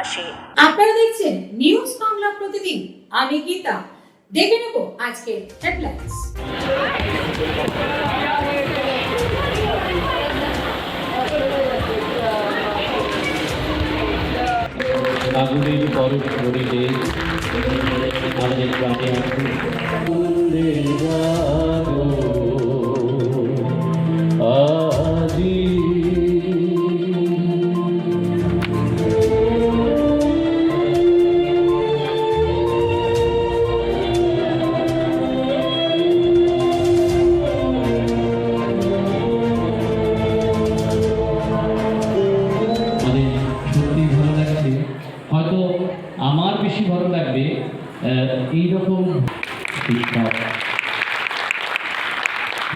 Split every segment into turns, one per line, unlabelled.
পাশে।
আপনারা দেখছেন নিউজ বাংলা প্রতিদিন। আমি গীতা। দেখে নেব আজকে হেডলাইন্স
আমাদের প্রাণে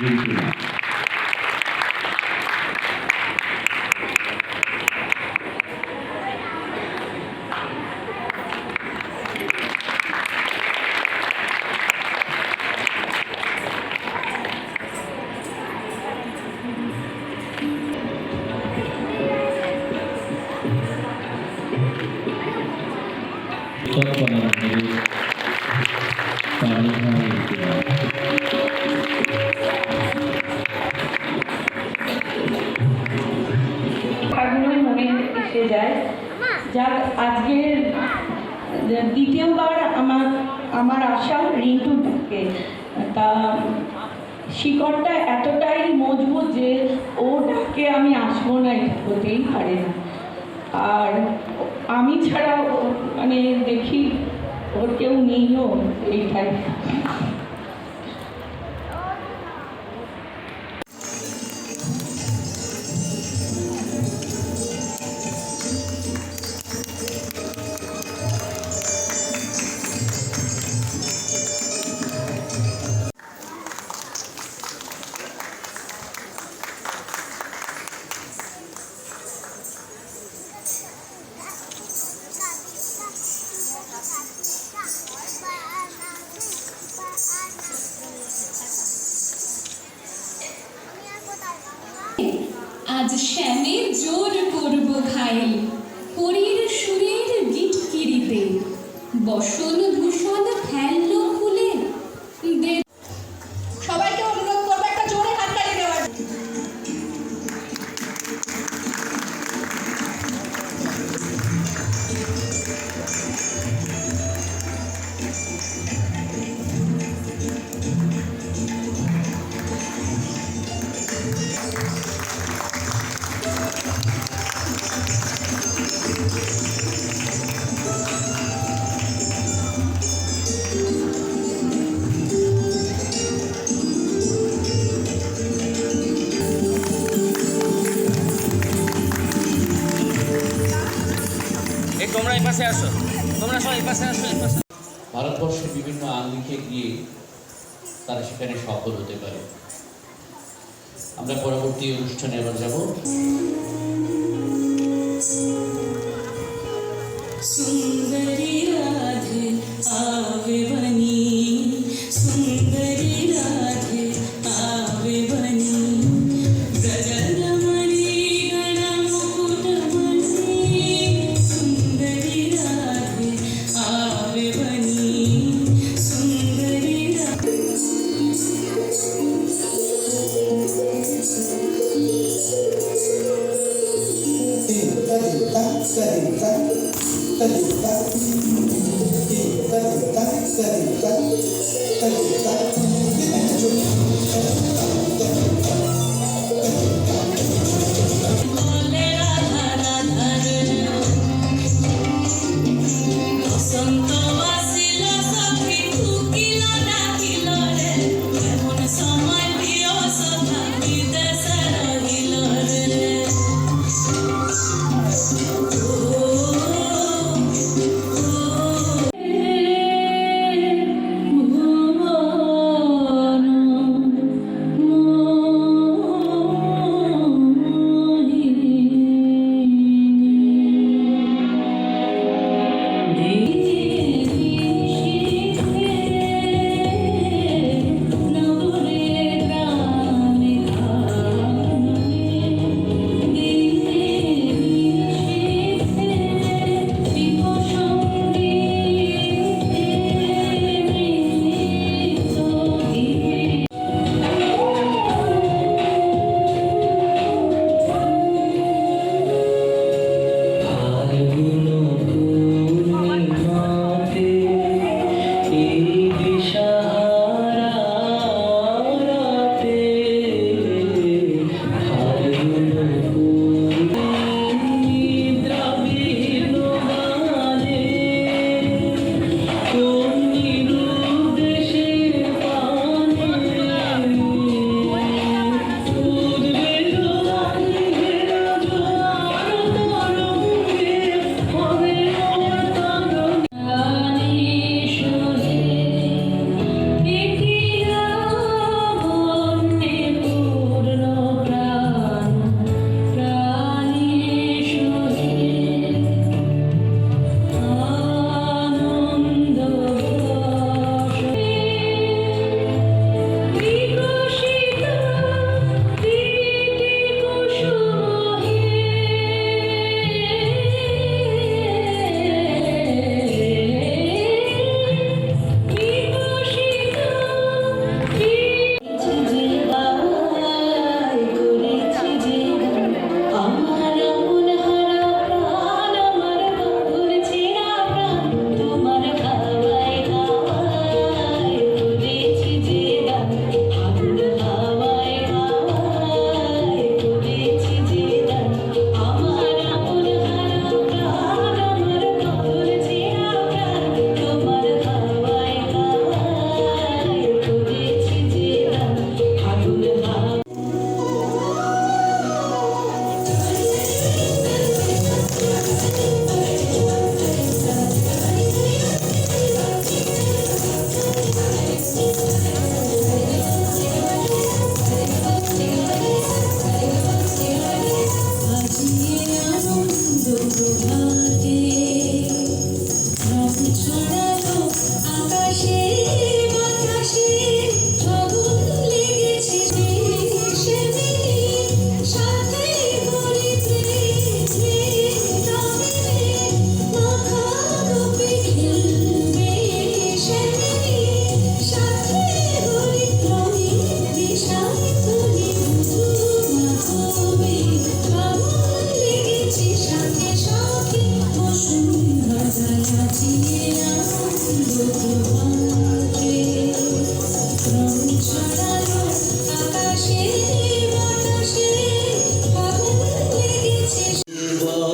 কিন্তু না।
যাক, আজকের দ্বিতীয়বার আমার আমার আশা রিন্টু ডাকে তা, শিকড়টা এতটাই মজবুত যে ও ডাকে আমি আসব না হতেই পারে না। আর আমি ছাড়া মানে দেখি ওর কেউ নেইও এইটাই
বসন ভূষণ ফেলল
পাশে আসো। তোমরা সবাই পাশে আসো
ভারতবর্ষের বিভিন্ন আঙ্গিকে গিয়ে তারা সেখানে সফল হতে পারে। আমরা পরবর্তী অনুষ্ঠানে এবার যাব।
সুন্দরী রাধে
আবে বনি
সুন্দরী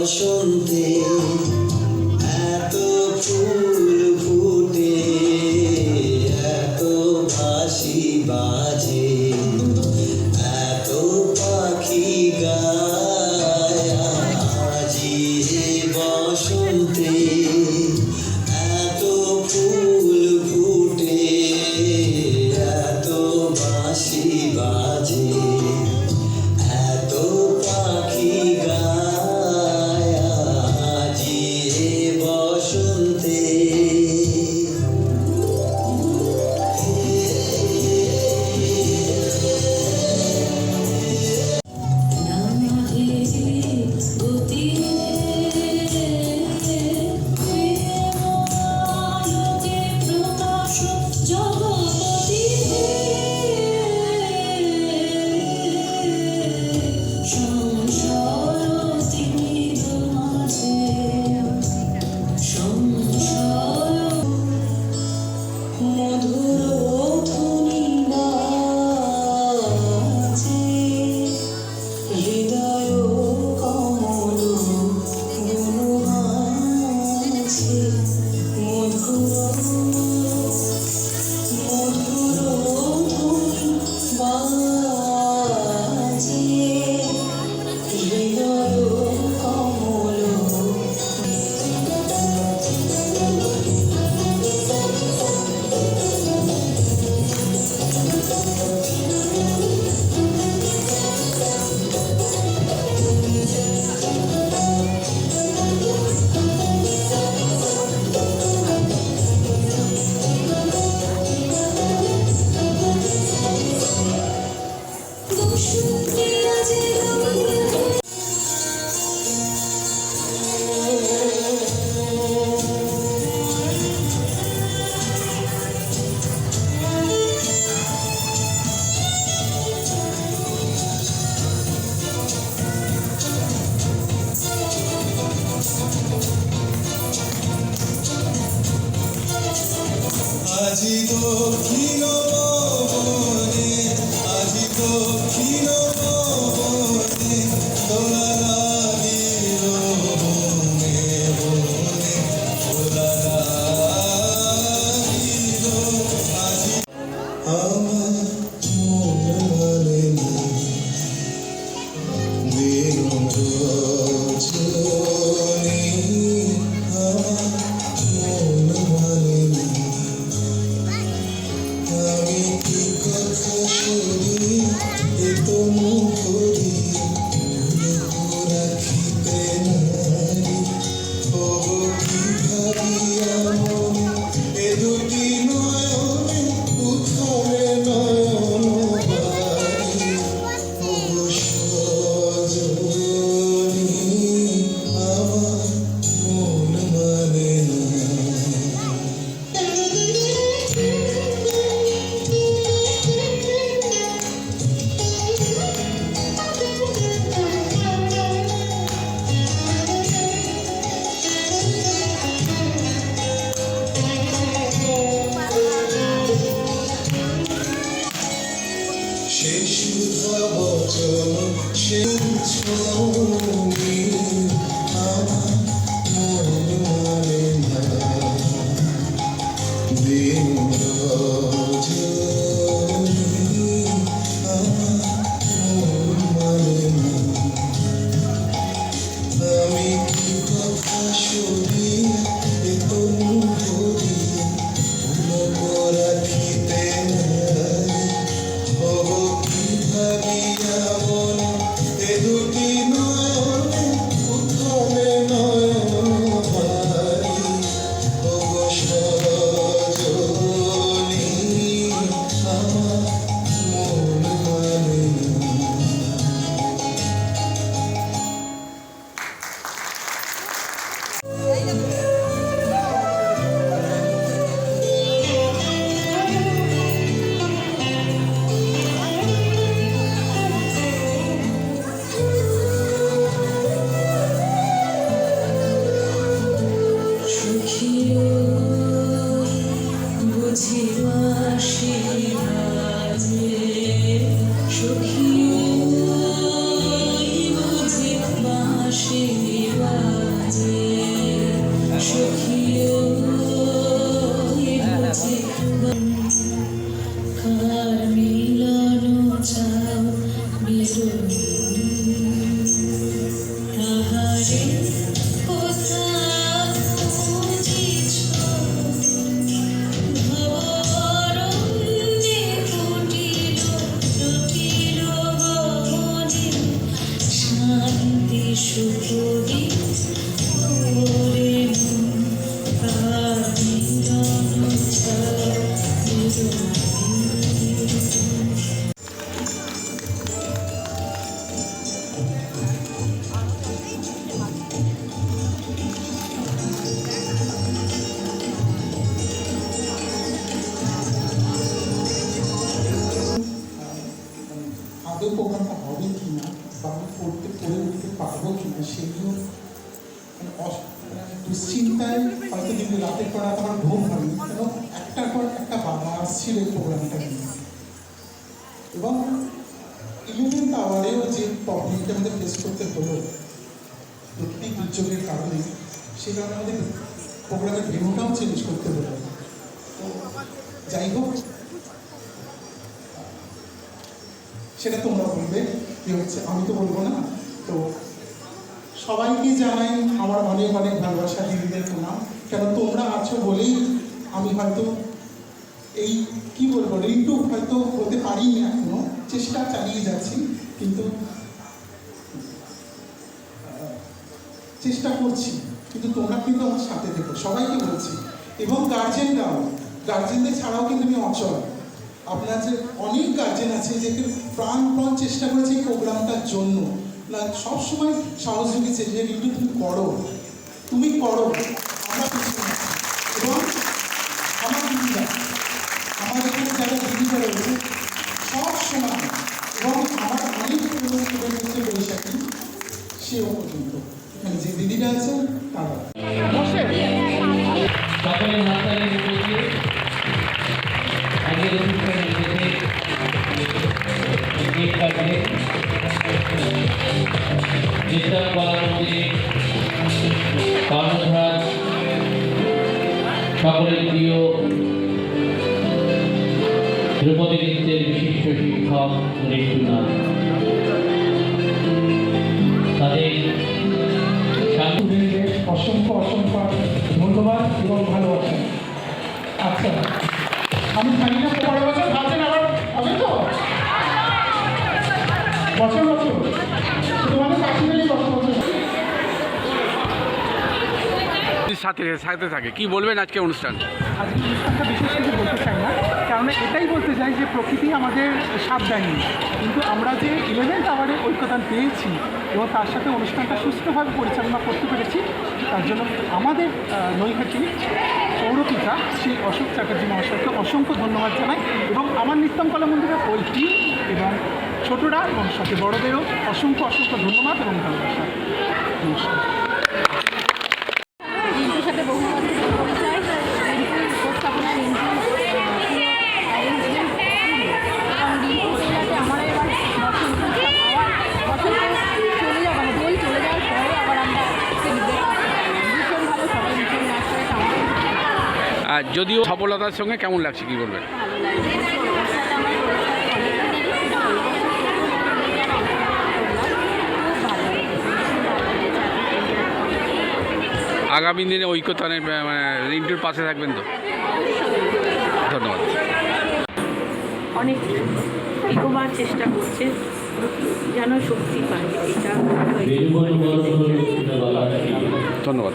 শুনতে
mundo. Bin Rajin here. Supradip দুশ্চিন্তায় হয়তো কিন্তু রাতের পর রাত আমার ঘুম হয়নি, এবং একটার পর একটা বাবা আসছিল এই প্রোগ্রামটা নিয়ে। এবং ইলেভেন্থ আওয়ারেও যে প্রবলেমটা আমাদের ফেস করতে হলো প্রত্যেক দুর্যোগের কারণে সে কারণে আমাদের
প্রোগ্রামের ভেনুটাও চেঞ্জ করতে হলো। যাই হোক, সেটা তোমরা বলবে, কি হচ্ছে? আমি তো বলব না। তো সবাইকে জানাই আমার অনেক অনেক ভালোবাসা, দিদিদের প্রণাম। কেন তোমরা আছো বলেই আমি হয়তো এই, কি বলব রিন্টু হয়তো হতে পারিনি এখনও, চেষ্টা চালিয়ে যাচ্ছি, কিন্তু চেষ্টা করছি, কিন্তু তোমরা কিন্তু আমার সাথে থেকো, সবাইকে বলছি। এবং গার্জেনরাও গার্জেনদের ছাড়াও কিন্তু আমি অচল। আপনার যে অনেক গার্জেন আছে, যে প্রাণপণ চেষ্টা করেছে এই প্রোগ্রামটার জন্য। সবসময় সাহস জুগিয়েছে যে রিন্টু তুমি করো। তুমি করো। আমরা
তাদের
অসংখ্য অসংখ্য ধন্যবাদ এবং ভালোবাসা আচ্ছা আমি জানি না পরের বছর ভাবছেন আবার হবে তো বছর বছর তোমাদের কাছে বছর বছর
সাথে সাথে থাকে। কি বলবেন আজকে অনুষ্ঠান?
আজকে বলতে চাই না, কারণ এটাই বলতে চাই যে প্রকৃতি আমাদের সাথ দেয়নি কিন্তু আমরা যে ইলেভেন্থ আওয়ারে ঐক্যদান পেয়েছি এবং তার সাথে অনুষ্ঠানটা সুস্থভাবে পরিচালনা করতে পেরেছি, তার জন্য আমাদের নৈহাটি পৌরপিতা শ্রী অশোক চ্যাটার্জি মহাশয়কে অসংখ্য ধন্যবাদ জানাই এবং আমার নিত্যম কলা মন্দিরের ওই টিম এবং ছোটরা এবং সাথে বড়দেরও অসংখ্য অসংখ্য ধন্যবাদ এবং ভালোবাসা। নমস্কার।
যদিও সফলতার সঙ্গে কেমন লাগছে কি বলবেন? আগামী দিনে ঐক্যতানের মানে রিন্টুর পাশে থাকবেন তো? ধন্যবাদ।
অনেক এগোবার চেষ্টা করছে যেন শক্তি পায় এটা
ধন্যবাদ।